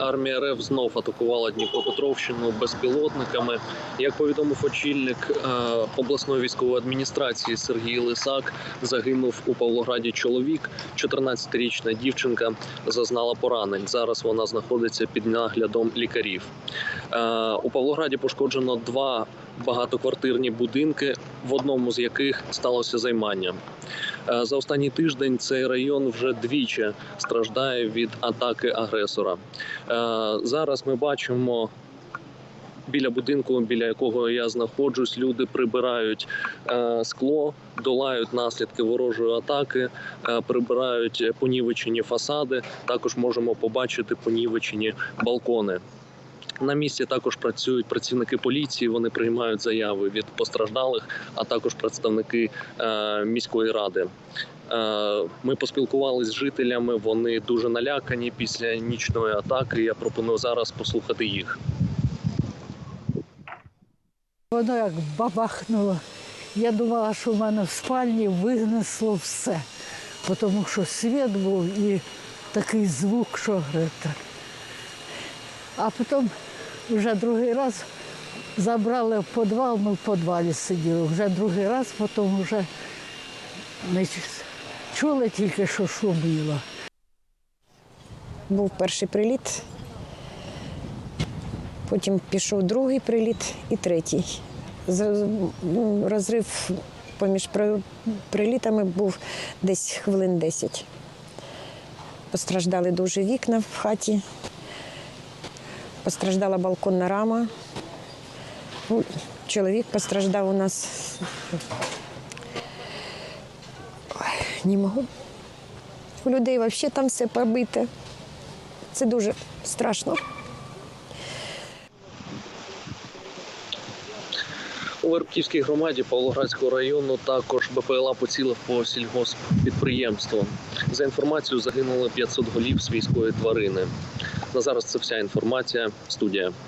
Армія РФ знов атакувала Дніпропетровщину безпілотниками. Як повідомив очільник е, обласної військової адміністрації Сергій Лисак, загинув у Павлограді чоловік. 14-річна дівчинка зазнала поранень. Зараз вона знаходиться під наглядом лікарів. Е, у Павлограді пошкоджено два багатоквартирні будинки, в одному з яких сталося займання. Е, За останній тиждень цей район вже двічі страждає від атаки агресора. Е, Зараз ми бачимо. Біля будинку, біля якого я знаходжусь, люди прибирають е, скло, долають наслідки ворожої атаки, прибирають понівечені фасади. Також можемо побачити понівечені балкони. На місці також працюють працівники поліції. Вони приймають заяви від постраждалих, а також представники е, міської ради. Е, Ми поспілкувалися з жителями. Вони дуже налякані після нічної атаки. Я пропоную зараз послухати їх. Воно як бабахнуло. Я думала, що в мене в спальні винесло все, тому що світ був і такий звук, що це. А потім вже другий раз забрали в підвал, ми в підвалі сиділи. Вже другий раз, потім вже ми чули тільки, що шуміло. Був перший приліт, потім пішов другий приліт і третій. Ну, Розрив поміж прилітами був десь хвилин 10. Постраждали дуже вікна в хаті, постраждала балконна рама. Ну, Чоловік постраждав у нас. Ой, не можу. У людей взагалі там все побите. Це дуже страшно. У Вербківській громаді Павлоградського району також БПЛА поцілив по сільгосппідприємству. За інформацією, загинуло 500 голів свійської тварини. На зараз це вся інформація. Студія.